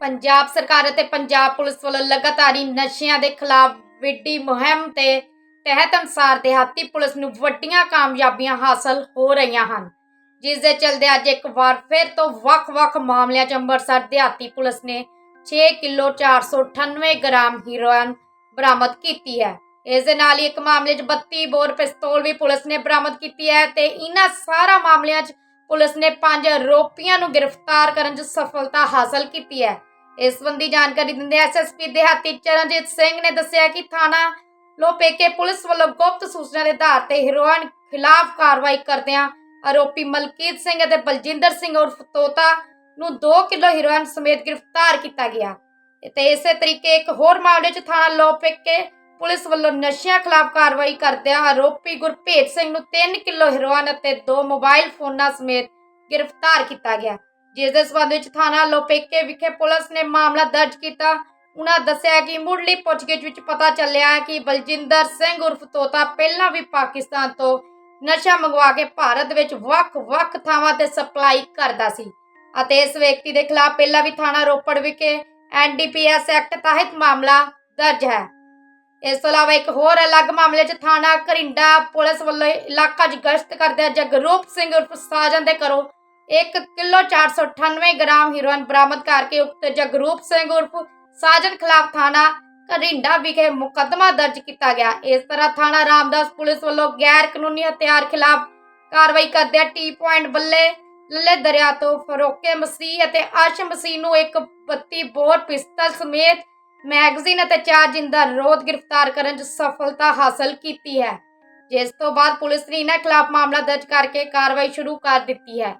ਪੰਜਾਬ ਸਰਕਾਰ ਅਤੇ ਪੰਜਾਬ ਪੁਲਿਸ ਵੱਲੋਂ ਲਗਾਤਾਰ ਨਸ਼ਿਆਂ ਦੇ ਖਿਲਾਫ ਵਿੱਢੀ ਮੁਹਿੰਮ ਤੇ ਤਹਿਤ ਅਨਸਾਰ ਦਿਹਾਤੀ ਪੁਲਿਸ ਨੂੰ ਵੱਡੀਆਂ ਕਾਮਯਾਬੀਆਂ ਹਾਸਲ ਹੋ ਰਹੀਆਂ ਹਨ। ਜਿਸ ਦੇ ਚਲਦੇ ਅੱਜ ਇੱਕ ਵਾਰ ਫਿਰ ਤੋਂ ਵੱਖ-ਵੱਖ ਮਾਮਲਿਆਂ 'ਚ ਅੰਮ੍ਰਿਤਸਰ ਦਿਹਾਤੀ ਪੁਲਿਸ ਨੇ 6 ਕਿਲੋ 498 ਗ੍ਰਾਮ ਹੀਰੋਇਨ ਬਰਾਮਦ ਕੀਤੀ ਹੈ। ਇਸ ਦੇ ਨਾਲ ਹੀ ਇੱਕ ਮਾਮਲੇ 'ਚ 32 ਬੋਰ ਪਿਸਤੌਲ ਵੀ ਪੁਲਿਸ ਨੇ ਬਰਾਮਦ ਕੀਤੀ ਹੈ ਤੇ ਇਹਨਾਂ ਸਾਰਾ ਮਾਮਲਿਆਂ 'ਚ ਪੁਲਿਸ ਨੇ ਪੰਜ ਆਰੋਪੀਆਂ ਨੂੰ ਗ੍ਰਿਫਤਾਰ ਕਰਨ 'ਚ ਸਫਲਤਾ ਹਾਸਲ ਕੀਤੀ ਹੈ। ਇਸ ਸੰਬੰਧੀ ਜਾਣਕਾਰੀ ਦਿੰਦੇ ਐਸਐਸਪੀ ਦਿਹਾਤੀ ਚਰਨਜੀਤ ਸਿੰਘ ਨੇ ਦੱਸਿਆ ਕਿ ਥਾਣਾ ਲੋਪੇਕੇ ਪੁਲਿਸ ਵੱਲੋਂ ਗੁਪਤ ਸੂਚਨਾ ਦੇ ਆਧਾਰ ਤੇ ਹੀਰੋਇਨ ਖਿਲਾਫ ਕਾਰਵਾਈ ਕਰਦਿਆਂ ਆਰੋਪੀ ਮਲਕੀਤ ਸਿੰਘ ਅਤੇ ਬਲਜਿੰਦਰ ਸਿੰਘ ਉਰਫ ਤੋਤਾ ਨੂੰ 2 ਕਿਲੋ ਹੀਰੋਇਨ ਸਮੇਤ ਗ੍ਰਿਫਤਾਰ ਕੀਤਾ ਗਿਆ। ਤੇ ਇਸੇ ਤਰੀਕੇ ਇੱਕ ਹੋਰ ਮਾਮਲੇ 'ਚ ਥਾਣਾ ਲੋਪੇਕੇ ਪੁਲਿਸ ਵੱਲੋਂ ਨਸ਼ਿਆਂ ਖਿਲਾਫ ਕਾਰਵਾਈ ਕਰਦਿਆਂ ਆਰੋਪੀ ਗੁਰਭੇਜ ਸਿੰਘ ਨੂੰ 3 ਕਿਲੋ ਹੀਰੋਇਨ ਅਤੇ 2 ਮੋਬਾਈਲ ਫੋਨਾਂ ਸਮੇਤ ਗ੍ਰਿਫਤਾਰ ਕੀਤਾ ਗਿਆ। ਜਿਸ ਦੇ ਸਬੰਧ ਵਿੱਚ ਥਾਣਾ ਲੋਪੇਕੇ ਵਿਖੇ ਪੁਲਿਸ ਨੇ ਮਾਮਲਾ ਦਰਜ ਕੀਤਾ। ਉਹਨਾਂ ਦੱਸਿਆ ਕਿ ਮੁੱਢਲੀ ਪੁੱਛਗਿੱਛ ਵਿੱਚ ਪਤਾ ਚੱਲਿਆ ਕਿ ਬਲਜਿੰਦਰ ਸਿੰਘ ਉਰਫ ਤੋਤਾ ਪਹਿਲਾਂ ਵੀ ਪਾਕਿਸਤਾਨ ਤੋਂ ਨਸ਼ਾ ਮੰਗਵਾ ਕੇ ਭਾਰਤ ਵਿੱਚ ਵੱਖ-ਵੱਖ ਥਾਵਾਂ ਤੇ ਸਪਲਾਈ ਕਰਦਾ ਸੀ ਅਤੇ ਇਸ ਵਿਅਕਤੀ ਦੇ ਖਿਲਾਫ ਪਹਿਲਾਂ ਵੀ ਥਾਣਾ ਰੋਪੜ ਵਿਖੇ ਐਨਡੀਪੀਐਸ ਐਕਟ ਤਹਿਤ ਮਾਮਲਾ ਦਰਜ ਹੈ। ਇਸ ਤੋਂ ਇਲਾਵਾ ਇੱਕ ਹੋਰ ਅਲੱਗ ਮਾਮਲੇ 'ਚ ਥਾਣਾ ਕਰਿੰਡਾ ਪੁਲਿਸ ਵੱਲੋਂ ਇਲਾਕਾ 'ਚ ਗਸ਼ਤ ਕਰਦਿਆਂ ਜਗਰੂਪ ਸਿੰਘ ਉਰਫ ਸਾਜਨ ਦੇ ਘਰੋਂ 1 ਕਿਲੋ 498 ਗ੍ਰਾਮ ਹੀਰੋਇਨ ਬਰਾਮਦ ਕਰਕੇ ਉਕਤ ਜਗਰੂਪ ਸਿੰਘ ਉਰਫ ਸਾਜਨ ਖਿਲਾਫ ਥਾਣਾ ਕਰਿੰਡਾ ਵਿਖੇ ਮੁਕੱਦਮਾ ਦਰਜ ਕੀਤਾ ਗਿਆ। ਇਸ ਤਰ੍ਹਾਂ ਥਾਣਾ ਰਾਮਦਾਸ ਪੁਲਿਸ ਵੱਲੋਂ ਗੈਰ ਕਾਨੂੰਨੀ ਹਥਿਆਰ ਖਿਲਾਫ ਕਾਰਵਾਈ ਕਰਦਿਆਂ ਟੀ ਪੁਆਇੰਟ ਬੱਲੇ ਲੱਲੇ ਦਰਿਆ ਤੋਂ ਫਰੋਕੇ ਮਸੀਹ ਅਤੇ ਆਸ਼ਮ ਮਸੀਹ ਨੂੰ ਇੱਕ 32 ਬੋਰ ਪਿਸਤਲ ਸਮੇਤ ਮੈਗਜ਼ੀਨ ਅਤੇ ਚਾਰ ਜਿੰਦਾ ਰੋਧ ਗ੍ਰਿਫਤਾਰ ਕਰਨ 'ਚ ਸਫਲਤਾ ਹਾਸਲ ਕੀਤੀ ਹੈ। ਜਿਸ ਤੋਂ ਬਾਅਦ ਪੁਲਿਸ ਨੇ ਇਹਨਾਂ ਖਿਲਾਫ ਮਾਮਲਾ ਦਰਜ ਕਰਕੇ ਕਾਰਵਾਈ ਸ਼ੁਰੂ ਕਰ ਦਿੱਤੀ ਹੈ।